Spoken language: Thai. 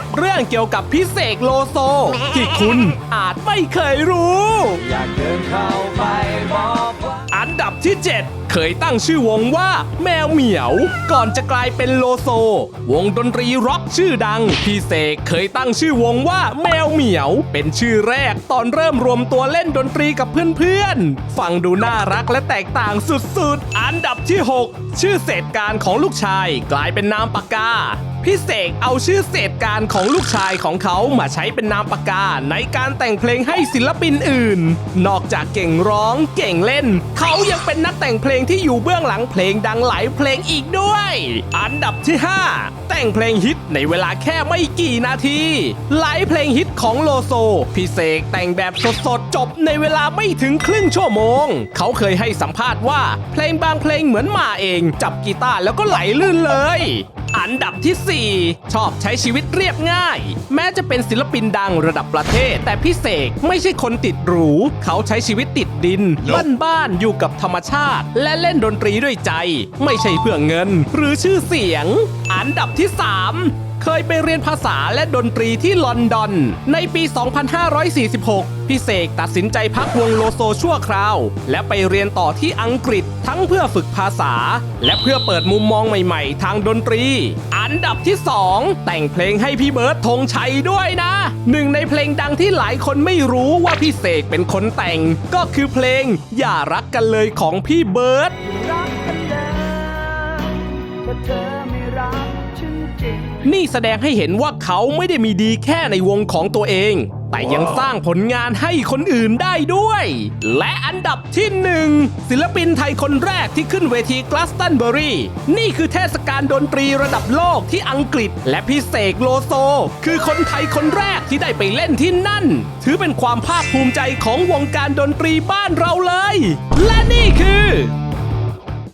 7 เรื่องเกี่ยวกับพิเศษโลโซ ที่คุณอาจไม่เคยรู้ อยากเดินเข้าไปบอกว่า อันดับที่ 7 เคยตั้งชื่อวงว่าแมวเหมียว ก่อนจะกลายเป็นโลโซ วงดนตรีร็อกชื่อดัง พี่เสกเคยตั้งชื่อวงว่าแมวเหมียว เป็นชื่อแรกตอนเริ่มรวมตัวเล่นดนตรีกับเพื่อนๆ ฟังดูน่ารักและแตกต่างสุดๆ อันดับที่ 6 ชื่อเศษการของลูกชาย กลายเป็นนามปากกาพี่เสกเอาชื่อเศษการของลูกชายของเขามาใช้เป็นนามปากกาในการแต่งเพลงให้ศิลปินอื่น นอกจากเก่งร้องเก่งเล่น เขายังเป็นนักแต่งเพลงที่อยู่เบื้องหลังเพลงดังหลายเพลงอีกด้วย อันดับที่ 5 แต่งเพลงฮิตในเวลาแค่ไม่กี่นาที หลายเพลงฮิตของโลโซพี่เสกแต่งแบบสดๆ จบในเวลาไม่ถึงครึ่งชั่วโมง เขาเคยให้สัมภาษณ์ว่า เพลงบางเพลงเหมือนมาเอง จับกีตาร์แล้วก็ไหลลื่นเลย อันดับที่ 4 ชอบใช้ชีวิตเรียบง่าย แม้จะเป็นศิลปินดังระดับประเทศ แต่พี่เสกไม่ใช่คนติดหรู เขาใช้ชีวิตติดดิน บ้านๆอยู่กับธรรมชาติ และเล่นดนตรีด้วยใจ ไม่ใช่เพื่อเงิน หรือชื่อเสียง อันดับที่ 3 เคยไปเรียนภาษาและดนตรีที่ลอนดอน ในปี 2546 พี่เสกตัดสินใจพักวงโลโซชั่วคราว และไปเรียนต่อที่อังกฤษทั้งเพื่อฝึกภาษา และเพื่อเปิดมุมมองใหม่ๆ ทางดนตรี อันดับที่ 2 แต่งเพลงให้พี่เบิร์ดธงชัยด้วยนะหนึ่งในเพลงดังที่หลายคนไม่รู้ว่าพี่เสกเป็นคนแต่ง ก็คือเพลงอย่ารักกันเลยของพี่เบิร์ดรักกันเลยแต่เธอไม่รัก นี่แสดงให้เห็นว่าเขาไม่ได้มีดีแค่ในวงของตัวเอง แต่ยังสร้างผลงานให้คนอื่นได้ด้วย และอันดับที่หนึ่งศิลปินไทยคนแรกที่ขึ้นเวทีกลาสตันเบอรี่นี่คือเทศกาลดนตรีระดับโลกที่อังกฤษ และพิเศษโลโซ คือคนไทยคนแรกที่ได้ไปเล่นที่นั่น ถือเป็นความภาคภูมิใจของวงการดนตรีบ้านเราเลย และนี่คือ